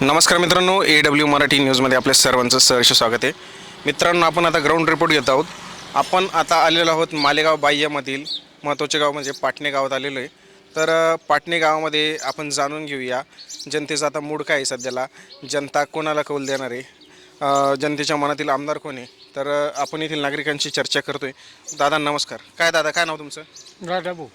नमस्कार मित्रांनो A W Marathi न्यूजमध्ये आपल्या सर्वांचं सहर्ष स्वागत आहे. मित्रांनो आपण आता ग्राउंड रिपोर्ट घेत आहोत. आपण आता आलेलो आहोत मालेगाव बाह्यमधील महत्त्वाचे गाव म्हणजे पाटणे गावात आलेलो आहे. तर पाटणे गावामध्ये आपण जाणून घेऊया जनतेचा आता मूड काय आहे सध्याला? जनता कोणाला कौल देणार आहे? जनतेच्या मनातील आमदार कोण आहे? तर आपण येथील नागरिकांची चर्चा करतोय. दादा नमस्कार. काय दादा काय नाव तुमचं? राजाभाऊ.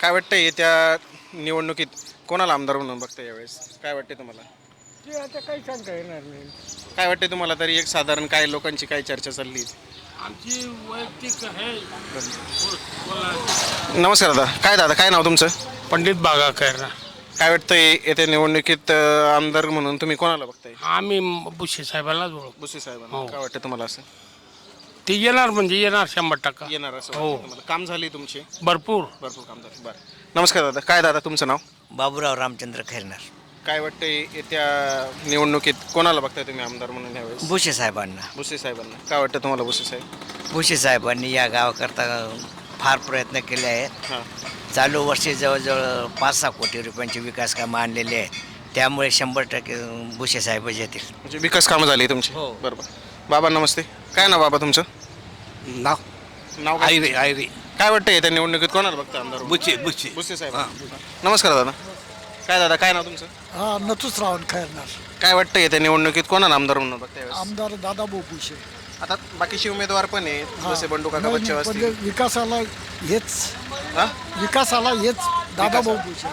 काय वाटतं येत्या निवडणुकीत कोणाला आमदार म्हणून बघता यावेळेस? काय वाटते तुम्हाला? ते आता काही सांगता येणार नाही. काय वाटते तुम्हाला तरी एक साधारण काय लोकांची काय चर्चा चालली? आमची वैयक्तिक आहे. नमस्कार दादा. काय दादा काय नाव तुमचं? पंडित बागाकर. काय वाटतंय येत्या निवडणुकीत अं, आमदार म्हणून तुम्ही कोणाला बघताय? आम्ही बुशे साहेबांनाच ओळख बुसे साहेबांना. हो. काय वाटतं तुम्हाला असं? ते येणार म्हणजे येणार शंभर टक्का. येणार असं हो. वाटतं तुम्हाला. काम झाली तुमची? भरपूर. भरपूर काम झालं. बरं. नमस्कार दादा. काय दादा तुमचं नाव? बाबूराव रामचंद्र खैरनार. काय वाटतंय येत्या निवडणुकीत कोणाला बघताय तुम्ही आमदार म्हणून यावेळेस भुसे साहेबांना. बुसे साहेबांना. काय वाटतं तुम्हाला बुसे साहेब? भुसे साहेबांनी या गावाकरता फार प्रयत्न केले आहेत. हां. चालू वर्षी जवळजवळ पाच सहा कोटी रुपयांचे विकास कामं आणलेले आहेत. त्यामुळे शंभर टक्के भुसे साहेबच येतील. म्हणजे विकास कामं झाली तुमची? हो. बरोबर. बाबा नमस्ते. काय नाव बाबा तुमचं? नाव. नाव काय? आयरे आयरे. काय वाटतं येत्या निवडणुकीत कोणाला बघता आमदार म्हणून? बुचे बुचे बुसे साहेब. नमस्कार दादा. काय दादा काय नाव तुमचं? हा नतुच रावण खैरनार. काय वाटतं येत्या निवडणुकीत? कोणाला आमदार म्हणून? आमदार दादा भोपुशे आता बाकीचे उमेदवार पण आहेत जसे बंडू काका बच्चे असतील. विकासाला हेच हा? विकासाला हेच दादा भोपुशे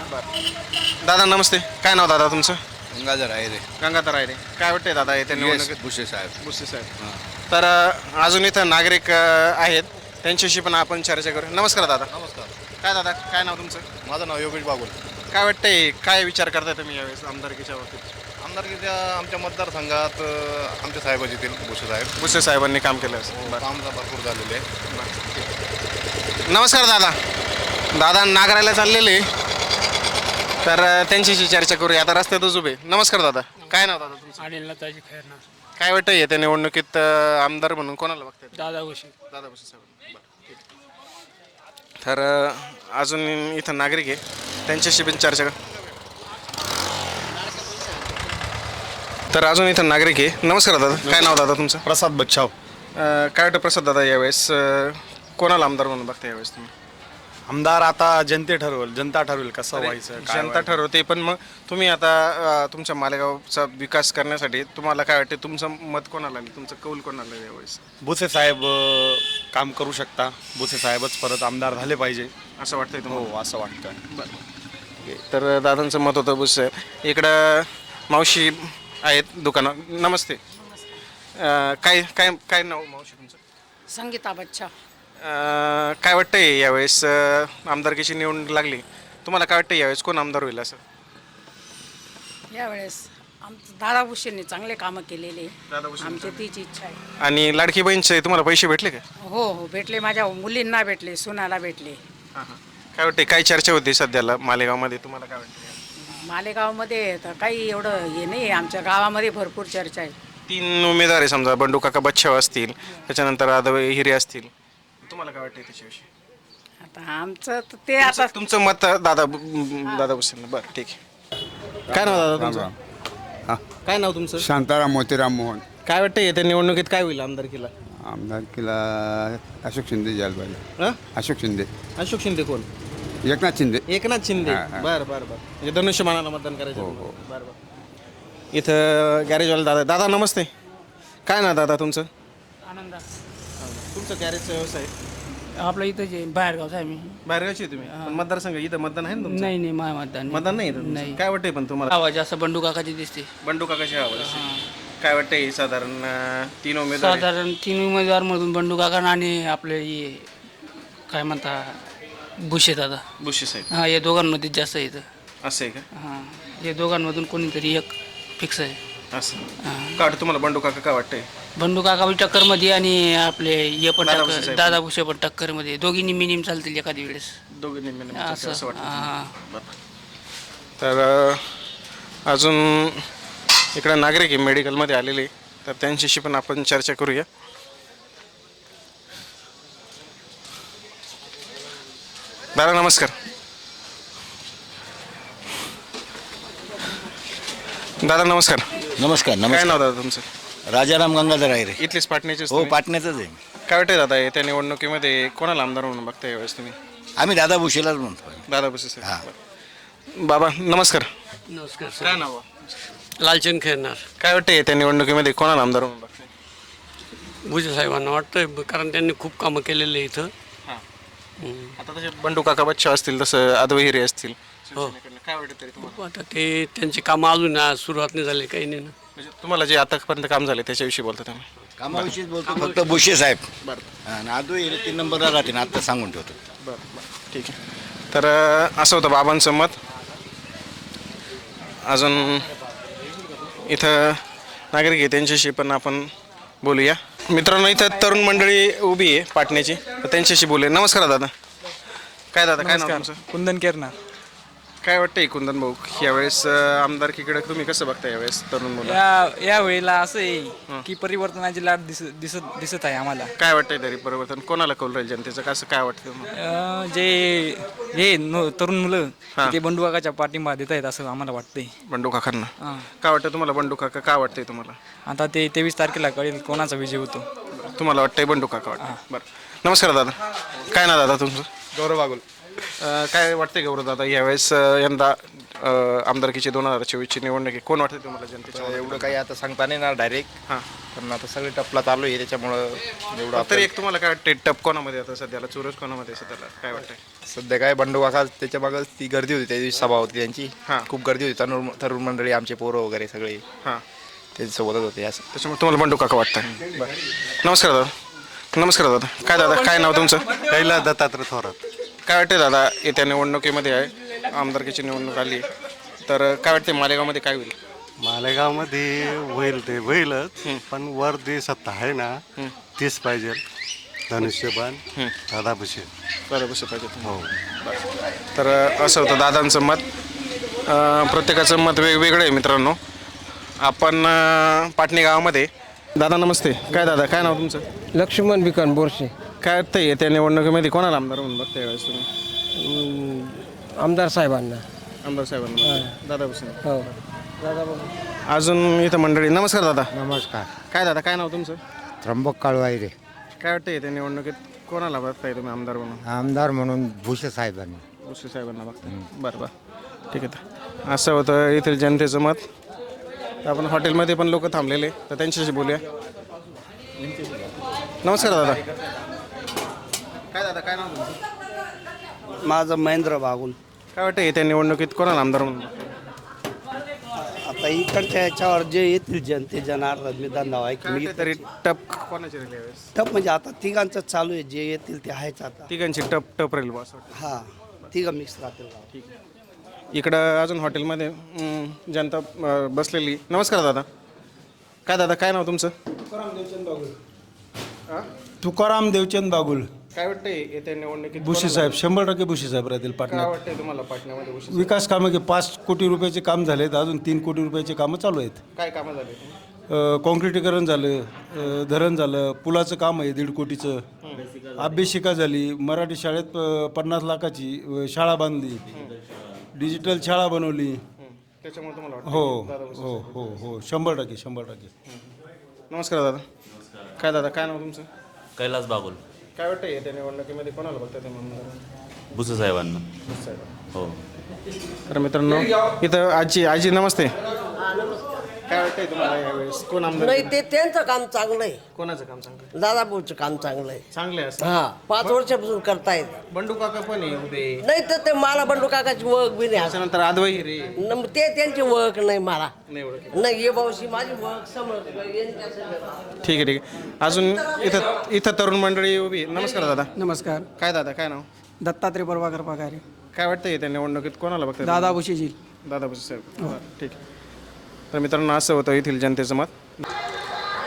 दादा नमस्ते. काय नाव दादा तुमचं? गंगाधर आयरे गंगाधर रायरे काय वाटतंय दादा येत्या निवडणुकीत? बुशे साहेब. बुसे साहेब. तर अं, अजून इथं नागरिक अं, आहेत. त्यांच्याशी पण आपण चर्चा करू. नमस्कार दादा. नमस्कार. काय दादा काय नाव तुमचं? माझं नाव योगेश बागुल. काय वाटतंय? काय विचार करताय तुम्ही यावेळेस आमदारकीच्या बाबतीत? आमदारकीच्या आमच्या मतदारसंघात अ, आमचे साहेब येतील बुशे साहेब. बुसे साहेबांनी काम केलं असेल. बरं. काम भरपूर झालेले आहे. नमस्कार दादा. दादा नागरायला चाललेले तर अं, त्यांच्याशी चर्चा करूया. आता रस्त्यातच उभे नमस्कार दादा. काय नाव दादा तुमचं? खैरनार. काय वाटतं येत्या निवडणुकीत अं, आमदार म्हणून कोणाला बघताय दादा उशी दादा बसे साहेब. बरं. तर अजून इथं नागरिक आहे. त्यांच्याशी पण चर्चा तर अजून इथं नागरिक आहे. नमस्कार दादा. काय नाव दादा तुमचं? प्रसाद बच्छाव. काय वाटतं प्रसाद दादा यावेळेस? कोणाला आमदार म्हणून बघता यावेळेस तुम्ही? आमदार आता जनते ठरवेल जनता ठरवेल कसं व्हायचं जनता. ठरवते पण मग तुम्ही आता अं, तुमच्या मालेगावचा विकास करण्यासाठी तुम्हाला काय वाटते? तुमचं मत कोणाला आहे? तुमचं कौल कोणाला यावेळेस? भुसे साहेब अं, काम करू शकता. भुसे साहेबच परत आमदार झाले पाहिजे. असं वाटतंय तुम्हाला? हो असं वाटतं तर दादांचं मत होतं बुस इकडं मावशी आहेत दुकानं नमस्ते. अं, काय काय काय नाव मावशी तुमचं? संगीता बच्चा. अं, काय वाटतंय यावेळेस अं, आमदारकीची निवडणूक लागली? तुम्हाला काय वाटतं यावेळेस कोण आमदार होईल असं? यावेळेस आमचं दादा भुसेंनी चांगले कामं केलेले दादा भुसे आमची तीच इच्छा आहे. आणि लाडकी बहीणचे तुम्हाला पैसे भेटले का? हो हो भेटले. माझ्या मुलींना भेटले सुनाला भेटले. काय वाटते काय चर्चा होती सध्याला मालेगावमध्ये? तुम्हाला काय वाटतं मालेगावमध्ये तर काही एवढं हे नाही आहे. आमच्या गावामध्ये भरपूर चर्चा आहे. तीन उमेदवार आहे समजा बंडू काका बच्छाव असतील त्याच्यानंतर आदव हिरे असतील. तुम्हाला काय वाटतं त्याच्याविषयी? आता आमचं तर ते आता तुमचं मत दादा दादा भुसेन बरं ठीक आहे. काय नाव दादा तुमचं? काय नाव तुमचं? शांताराम मोतीराम मोहन. काय वाटतं येत्या निवडणुकीत काय होईल आमदारकीला? आमदारकीला अशोक शिंदे जायला पाहिजे हं? अशोक शिंदे. अशोक शिंदे कोण? एकनाथ शिंदे. एकनाथ शिंदे. हा, हा. बरं बरं बरं. म्हणजे धनुष्यमानाला मतदान करायचं हो, तुम्हाला. बरं बरं. इथं गॅरेजवाला दादा दादा नमस्ते. काय ना दादा तुमचं? आनंदा. तुमचं गॅरेजचा व्यवसाय? आपलं इथं जे बाहेरगावचा आहे मी. बाहेरगावची आहे तुम्ही? पण मतदारसंघ इथं मतदान आहे ना तुमचं? नाही नाही माय मतदान मतदान नाही इथं तुमचं? काय वाटतंय पण तुम्हाला? आवाज असं बंडू काकाची दिसते. बंडू काकाची आवाज काय वाटतंय साधारण अं, तीन उमेदवार आहेत. साधारण तीन उमेदवारमधून बंडू काका आणि आपले हे काय म्हणता भुसे दादा. बुशी साहेब. हां या दोघांमध्ये जास्त आहे इथं असं आहे का? हां या दोघांमधून कोणीतरी एक फिक्स आहे. असं. काय वाटतं तुम्हाला बंडू काका काय वाटतंय? बंडू काका बी टक्करमध्ये आणि आपले हे पण दादा टक्कर साहेब. दादा भुसे पण टक्करमध्ये. दोघी निम्मी निम चालतील एखादी वेळेस. दोघे निम्मे असं. असं वाटतं हां. तर अ, अजून इकडं नागरिक आहे मेडिकलमध्ये आलेले तर त्यांच्याशी पण आपण चर्चा करूया. दादा नमस्कार. दादा नमस्कार. नमस्कार काय नमस्कार. नाव दादा तुमचं? राजाराम गंगाधर आहे रे. इथलेच पाटण्याचेच हो तुम्ही? पाटण्यातच आहे. काय वाटतंय दादा त्या निवडणुकीमध्ये कोणाला आमदार म्हणून बघताय यावेळेस तुम्ही? आम्ही दादा भुशेलाच म्हणतो. दादा बसे हा. बाबा नमस्कार. नमस्कार काय नाव लालचंद खेळणार काय वाटतंय त्या निवडणुकीमध्ये कोणाला आमदार म्हणून बघताय? भुजे साहेबांना वाटतंय कारण त्यांनी खूप कामं केलेले इथं. आता तसे बंडू काका बच्चा असतील तसं आदव हिरे असतील. शिवसेनेकडनं. काय वाटतं तरी तुम्हाला? आता ते त्यांची कामं अजून आ- सुरुवात नाही झाली काही नाही ना. म्हणजे तुम्हाला जे आतापर्यंत काम झाले त्याच्याविषयी बोलता तुम्ही. कामाविषयीच बोलतो फक्त भुशे साहेब. आणि आदू येईल तीन नंबरला राहते ना आता सांगून ठेवतो. बरं बरं. ठीक आहे. तर अं, असं होतं बाबांचं मत. अजून इथं नागरिक आहे त्यांच्याशी पण आपण बोलूया. मित्रांनो इथं तरुण मंडळी उभी आहे पाटण्याची. तर त्यांच्याशी बोलूया. नमस्कार दादा. काय दादा? काय नाव तुमचं? कुंदन केरनार काय वाटतंय कुंदन भाऊ? यावेळेस अं, आमदारकीकडे तुम्ही कसं बघता यावेळेस तरुण मुलं? या या वेळेला असं आहे की परिवर्तनाची लाट दिसत दिसत दिसत आहे आम्हाला. काय वाटतंय तरी परिवर्तन? कोणाला कौल राहील जनतेचं? कसं काय वाटतं? अं, जे हे नो- तरुण मुलं ते बंडुकाच्या पाठिंबा देत आहेत असं आम्हाला वाटतंय. बंडू काकांना हां. काय वाटतं तुम्हाला बंडू काका काय वाटतंय तुम्हाला? आता ते तेवीस तारखेला कळेल कोणाचा विजय होतो. तुम्हाला वाटतंय बंडू काका वाटतं बरं. नमस्कार दादा. काय ना दादा तुमचं? गौरव बागुल. अं, काय वाटतंय गौरव दादा यावेळेस अं, यंदा अं, आमदारकीची दोन हजार चोवीसची निवडणूक आहे. कोण वाटते तुम्हाला जनतेच्या एवढं काही आता सांगता नाही येणार डायरेक्ट हां. पण आता सगळे टपला चालू आहे त्याच्यामुळं एवढं तरी एक तुम्हाला काय वाटतंय टप कोणामध्ये आता सध्याला? चुरस कोणामध्ये सध्याला? काय वाटतंय? सध्या काय बंडू काका त्याच्या मागं ती गर्दी होती त्या दिवशी सभा होती त्यांची. हां. खूप गर्दी होती तरुण तरुण मंडळी आमचे पोरं वगैरे सगळे. हां. त्यांच्यासोबतच होते असं. त्याच्यामुळे तुम्हाला बंडू काका वाटतंय? बरं. नमस्कार दादा. नमस्कार दादा. काय दादा काय नाव तुमचं? कैलास दत्तात्रय थोरात. काय वाटते दादा येत्या निवडणुकीमध्ये आहे आमदारकीची निवडणूक आली तर काय वाटते मालेगावमध्ये काय होईल? मालेगावमध्ये होईल ते होईलच पण वर जी सत्ता आहे ना तीच पाहिजे. धनुष्यबाण दादा भुसे बरं बसं पाहिजे. हो. तर असं होतं दादांचं मत. अं, प्रत्येकाचं मत वेगवेगळं आहे मित्रांनो. आपण अं, पाटणी गावामध्ये. दादा नमस्ते. काय दादा काय नाव तुमचं? लक्ष्मण बिकन बोरसे काय वाटतंय? येत्या निवडणुकीमध्ये कोणाला आमदार म्हणून बघता यावेळेस तुम्ही? आमदार साहेबांना. आमदार साहेबांना. दादा भुसे हो. अजून इथं मंडळी नमस्कार दादा. नमस्कार. काय दादा काय नाव तुमचं? त्र्यंबक काळवाई रे. काय वाटतं येत्या निवडणुकीत? कोणाला बघताय तुम्ही आमदार म्हणून? आमदार म्हणून भुसे साहेबांनी. भुसे साहेबांना बघताय. बरं बरं. ठीक आहे तर. असं होतं येथील जनतेचं मत. तर आपण हॉटेलमध्ये पण लोक थांबलेले तर त्यांच्याशी बोलूया. नमस्कार दादा. काय दादा काय नाव तुमचं? माझं महेंद्र बागुल. काय वाटतं येत्या निवडणुकीत कोणाला आमदार म्हणून? आता इकडच्या याच्यावर जे येतील जनते जनार्दन मी धंदा काय मी वाटतंय तरी टप कोणाची राहिली यावेळेस? टप म्हणजे आता तिघांचं चालू आहे जे येतील ते आहेच आता. तिघांची टप टप राहील बा असं वाटतं. हा तिघं मिक्स राहतील इकडं अजून हॉटेलमध्ये अं, जनता अं, बसलेली. नमस्कार दादा. काय दादा काय नाव तुमचं? तुकाराम देवचंद बागुल. काय वाटतंय येत्या निवडणुकीत भुसे साहेब शंभर टक्के भुसे साहेब राहतील काय पाटण्यात वाटतंय तुम्हाला पाटण्यामध्ये उशीर? विकास कामं की पाच कोटी रुपयाचे काम झालेत अजून तीन कोटी रुपयाचे कामं चालू आहेत. काय कामं झाली? अ, काँक्रिटीकरण झालं अ, धरण झालं पुलाचं काम आहे दीड कोटीचं. अभ्यासिका झाली मराठी शाळेत अ, पन्नास लाखाची अ, शाळा बांधली डिजिटल शाळा बनवली. त्याच्यामुळे तुम्हाला वाटतं हो हो हो हो शंभर टक्के शंभर टक्के. नमस्कार दादा. काय दादा काय नाव तुमचं? कैलास बागुल. काय वाटतंय येत्या निवडणुकीमध्ये? कोणाला बघता ते म्हणून भुसे साहेबांना. हो. तर मित्रांनो इथं आजी आजी नमस्ते. काय वाटतंय तुम्हाला यावेळेस? कोण आमदार नाही ते त्यांचं काम चांगलं आहे. कोणाचं काम सांगतं दादाभाऊचं काम चांगलं आहे. चांगले असं? हा पाच वर्षापासून करतायत बंडू काका पण आहे उभे. नाही तर ते मला बंडू काकाची ओळख बी नाही. असं. त्याच्यानंतर आदवाई रे. न मग ते त्यांची ओळख नाही मला. नाही ओळख नाही ये भाऊशी माझी ओळख समज. ठीक आहे ठीक आहे. अजून इथं इथं तरुण मंडळी उभी आहे. नमस्कार दादा. नमस्कार. काय दादा काय नाव? दत्तात्रय प्रभाकर पगारे. काय वाटतं येत्या निवडणुकीत? कोणाला बघताय? दादा भुशीजी दादा भुसे साहेब बरं, ठीक आहे. तर मित्रांनो असं होतं येथील जनतेचं मत.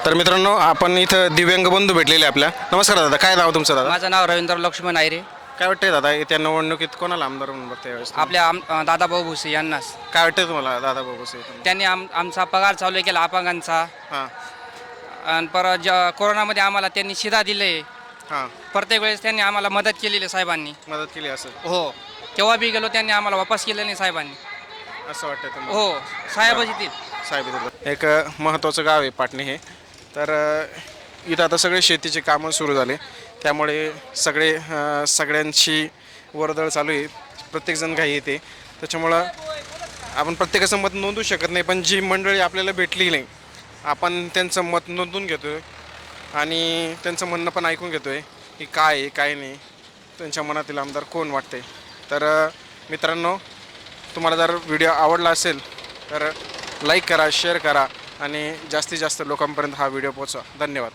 तर मित्रांनो आपण इथं दिव्यांग बंधू भेटलेले आपल्या. नमस्कार दादा काय नाव तुमचं दादा? माझं नाव रवींद्र लक्ष्मण आयरे. काय वाटतंय दादा येत्या निवडणुकीत कोणाला आमदार म्हणून बघताय यावेळेस? आपल्या आम दादाभाऊ भुसे यांनाच. काय वाटतंय तुम्हाला दादा बाबू त्यांनी आम आमचा पगार चालू केला अपंगांचा. हां. आणि परत ज कोरोनामध्ये आम्हाला त्यांनी शिदा दिले हां. प्रत्येक वेळेस त्यांनी आम्हाला मदत केलेली आहे साहेबांनी. मदत केली असं हो. तेव्हा बी गेलो त्यांनी आम्हाला वापस केलं नाही साहेबांनी. असं वाटतंय तुम्हाला? हो येतील साहेब इथं. एक महत्त्वाचं गाव आहे पाटणे हे. तर अ, इथं आता सगळे शेतीचे कामं सुरू झाले. त्यामुळे सगळे अ, सगळ्यांची वर्दळ चालू आहे. प्रत्येकजण घाई येते. त्याच्यामुळं आपण प्रत्येकाचं मत नोंदवू शकत नाही पण जी मंडळी आपल्याला भेटली नाही आपण त्यांचं मत नोंदवून घेतो आहे आणि त्यांचं म्हणणं पण ऐकून घेतो आहे की काय आहे काय नाही. त्यांच्या मनातील आमदार कोण वाटते तर अ, मित्रांनो तुम्हाला जर व्हिडिओ आवडला असेल तर लाईक करा शेअर करा आणि जास्तीत जास्त लोकांपर्यंत हा व्हिडिओ पोचवा धन्यवाद.